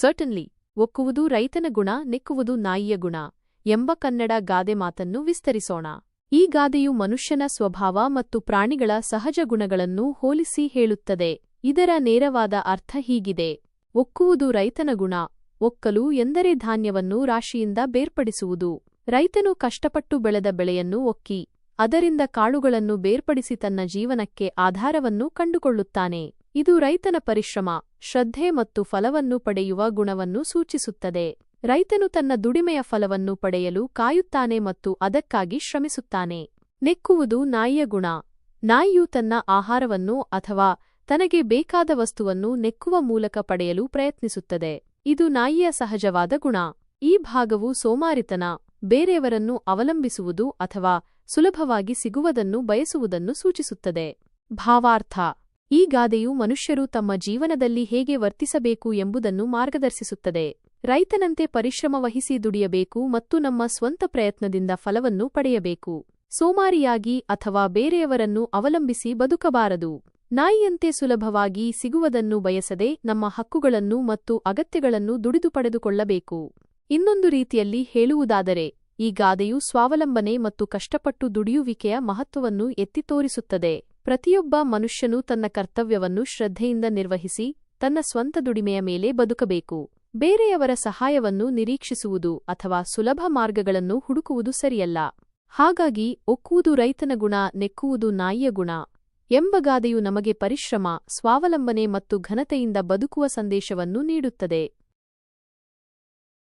Certainly ಒಕ್ಕುವುದು ರೈತನ ಗುಣ, ನೆಕ್ಕುವುದು ನಾಯಿಯ ಗುಣ ಎಂಬ ಕನ್ನಡ ಗಾದೆ ಮಾತನ್ನು ವಿಸ್ತರಿಸೋಣ. ಈ ಗಾದೆಯು ಮನುಷ್ಯನ ಸ್ವಭಾವ ಮತ್ತು ಪ್ರಾಣಿಗಳ ಸಹಜ ಗುಣಗಳನ್ನು ಹೋಲಿಸಿ ಹೇಳುತ್ತದೆ. ಇದರ ನೇರವಾದ ಅರ್ಥ ಹೀಗಿದೆ. ಒಕ್ಕುವುದು ರೈತನ ಗುಣ, ಒಕ್ಕಲು ಎಂದರೆ ಧಾನ್ಯವನ್ನು ರಾಶಿಯಿಂದ ಬೇರ್ಪಡಿಸುವುದು. ರೈತನು ಕಷ್ಟಪಟ್ಟು ಬೆಳೆದ ಬೆಳೆಯನ್ನು ಒಕ್ಕಿ, ಅದರಿಂದ ಕಾಳುಗಳನ್ನು ಬೇರ್ಪಡಿಸಿ ತನ್ನ ಜೀವನಕ್ಕೆ ಆಧಾರವನ್ನು ಕಂಡುಕೊಳ್ಳುತ್ತಾನೆ. ಇದು ರೈತನ ಪರಿಶ್ರಮ, ಶ್ರದ್ಧೆ ಮತ್ತು ಫಲವನ್ನು ಪಡೆಯುವ ಗುಣವನ್ನು ಸೂಚಿಸುತ್ತದೆ. ರೈತನು ತನ್ನ ದುಡಿಮೆಯ ಫಲವನ್ನು ಪಡೆಯಲು ಕಾಯುತ್ತಾನೆ ಮತ್ತು ಅದಕ್ಕಾಗಿ ಶ್ರಮಿಸುತ್ತಾನೆ. ನೆಕ್ಕುವುದು ನಾಯಿಯ ಗುಣ. ನಾಯಿಯು ತನ್ನ ಆಹಾರವನ್ನು ಅಥವಾ ತನಗೆ ಬೇಕಾದ ವಸ್ತುವನ್ನು ನೆಕ್ಕುವ ಮೂಲಕ ಪಡೆಯಲು ಪ್ರಯತ್ನಿಸುತ್ತದೆ. ಇದು ನಾಯಿಯ ಸಹಜವಾದ ಗುಣ. ಈ ಭಾಗವು ಸೋಮಾರಿತನ, ಬೇರೆಯವರನ್ನು ಅವಲಂಬಿಸುವುದು ಅಥವಾ ಸುಲಭವಾಗಿ ಸಿಗುವುದನ್ನು ಬಯಸುವುದನ್ನು ಸೂಚಿಸುತ್ತದೆ. ಭಾವಾರ್ಥ. ಈ ಗಾದೆಯು ಮನುಷ್ಯರು ತಮ್ಮ ಜೀವನದಲ್ಲಿ ಹೇಗೆ ವರ್ತಿಸಬೇಕು ಎಂಬುದನ್ನು ಮಾರ್ಗದರ್ಶಿಸುತ್ತದೆ. ರೈತನಂತೆ ಪರಿಶ್ರಮ ವಹಿಸಿ ದುಡಿಯಬೇಕು ಮತ್ತು ನಮ್ಮ ಸ್ವಂತ ಪ್ರಯತ್ನದಿಂದ ಫಲವನ್ನು ಪಡೆಯಬೇಕು. ಸೋಮಾರಿಯಾಗಿ ಅಥವಾ ಬೇರೆಯವರನ್ನು ಅವಲಂಬಿಸಿ ಬದುಕಬಾರದು. ನಾಯಿಯಂತೆ ಸುಲಭವಾಗಿ ಸಿಗುವುದನ್ನು ಬಯಸದೆ ನಮ್ಮ ಹಕ್ಕುಗಳನ್ನು ಮತ್ತು ಅಗತ್ಯಗಳನ್ನು ದುಡಿದು ಪಡೆದುಕೊಳ್ಳಬೇಕು. ಇನ್ನೊಂದು ರೀತಿಯಲ್ಲಿ ಹೇಳುವುದಾದರೆ, ಈ ಗಾದೆಯು ಸ್ವಾವಲಂಬನೆ ಮತ್ತು ಕಷ್ಟಪಟ್ಟು ದುಡಿಯುವಿಕೆಯ ಮಹತ್ವವನ್ನು ಎತ್ತಿ ತೋರಿಸುತ್ತದೆ. ಪ್ರತಿಯೊಬ್ಬ ಮನುಷ್ಯನೂ ತನ್ನ ಕರ್ತವ್ಯವನ್ನು ಶ್ರದ್ಧೆಯಿಂದ ನಿರ್ವಹಿಸಿ, ತನ್ನ ಸ್ವಂತ ದುಡಿಮೆಯ ಮೇಲೆ ಬದುಕಬೇಕು. ಬೇರೆಯವರ ಸಹಾಯವನ್ನು ನಿರೀಕ್ಷಿಸುವುದು ಅಥವಾ ಸುಲಭ ಮಾರ್ಗಗಳನ್ನು ಹುಡುಕುವುದು ಸರಿಯಲ್ಲ. ಹಾಗಾಗಿ, ಒಕ್ಕುವುದು ರೈತನ ಗುಣ, ನೆಕ್ಕುವುದು ನಾಯಿಯ ಗುಣ ಎಂಬ ಗಾದೆಯು ನಮಗೆ ಪರಿಶ್ರಮ, ಸ್ವಾವಲಂಬನೆ ಮತ್ತು ಘನತೆಯಿಂದ ಬದುಕುವ ಸಂದೇಶವನ್ನು ನೀಡುತ್ತದೆ.